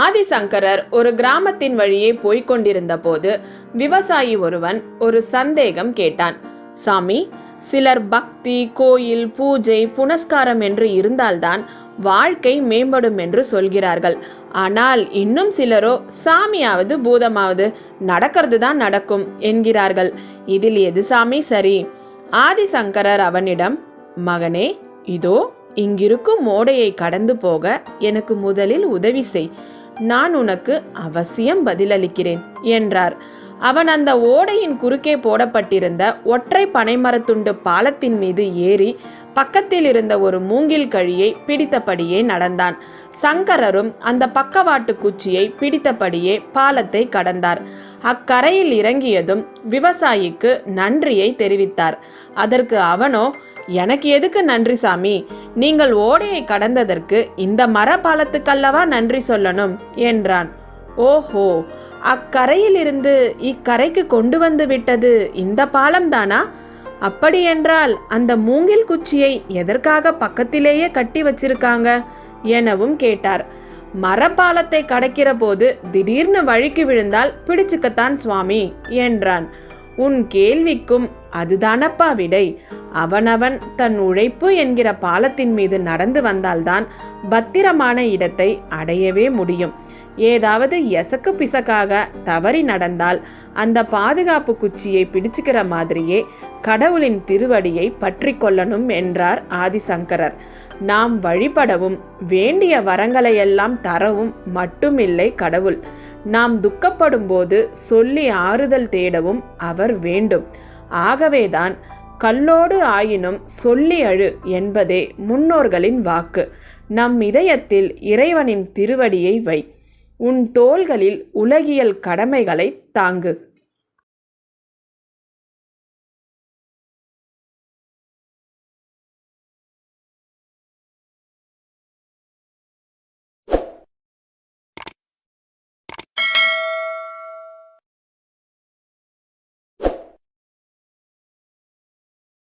ஆதிசங்கரர் ஒரு கிராமத்தின் வழியே போய்க் கொண்டிருந்த போது விவசாயி ஒருவன் ஒரு சந்தேகம் கேட்டான். சாமி சிலர் பக்தி கோயில் பூஜை புனஸ்காரம் என்று இருந்தால்தான் வாழ்க்கை மேம்படும் என்று சொல்கிறார்கள். ஆனால் இன்னும் சிலரோ சாமியாவது பூதமாவது நடக்கிறது தான் நடக்கும் என்கிறார்கள். இதில் எது சாமி சரி? ஆதிசங்கரர் அவனிடம் மகனே இதோ இங்கிருக்கும் மோடையை கடந்து போக எனக்கு முதலில் உதவி செய். நான் உனக்கு அவசியம் பதிலளிக்கிறேன் என்றார். அவன் அந்த ஓடையின் குறுக்கே போடப்பட்டிருந்த ஒற்றை பனைமரத்துண்டு பாலத்தின் மீது ஏறி பக்கத்தில் இருந்த ஒரு மூங்கில் கழியை பிடித்தபடியே நடந்தான். சங்கரரும் அந்த பக்கவாட்டு குச்சியை பிடித்தபடியே பாலத்தை கடந்தார். அக்கரையில் இறங்கியதும் விவசாயிக்கு நன்றியை தெரிவித்தார். அதற்கு அவனோ எனக்கு எதுக்கு நன்றி சாமி? நீங்கள் ஓடையை கடந்ததற்கு இந்த மர பாலத்துக்கல்லவா நன்றி சொல்லணும்? என்றான். ஓஹோ அக்கரையிலிருந்து இக்கரைக்கு கொண்டு வந்து விட்டது இந்த பாலம்தானா? அப்படியென்றால் அந்த மூங்கில் குச்சியை எதற்காக பக்கத்திலேயே கட்டி வச்சிருக்காங்க? எனவும் கேட்டார். மரப்பாலத்தை கடக்கிற போது திடீர்னு வழுக்கி விழுந்தால் பிடிச்சுக்கத்தான் சுவாமி என்றான். உன் கேள்விக்கும் அதுதானப்பா விடை. அவனவன் தன் உழைப்பு என்கிற பாலத்தின் மீது நடந்து வந்தால்தான் பத்திரமான இடத்தை அடையவே முடியும். ஏதாவது எசக்கு பிசக்காக தவறி நடந்தால் அந்த பாதுகாப்பு குச்சியை பிடிச்சுக்கிற மாதிரியே கடவுளின் திருவடியை பற்றி கொள்ளணும் என்றார் ஆதிசங்கரர். நாம் வழிபடவும் வேண்டிய வரங்களையெல்லாம் தரவும் மட்டுமில்லை கடவுள். நாம் துக்கப்படும் போது சொல்லி ஆறுதல் தேடவும் அவர் வேண்டும். ஆகவேதான் கல்லோடு ஆயினும் சொல்லி அழு என்பதே முன்னோர்களின் வாக்கு. நம் இதயத்தில் இறைவனின் திருவடியை வை. உன் தோள்களில் உலகியல் கடமைகளை தாங்கு.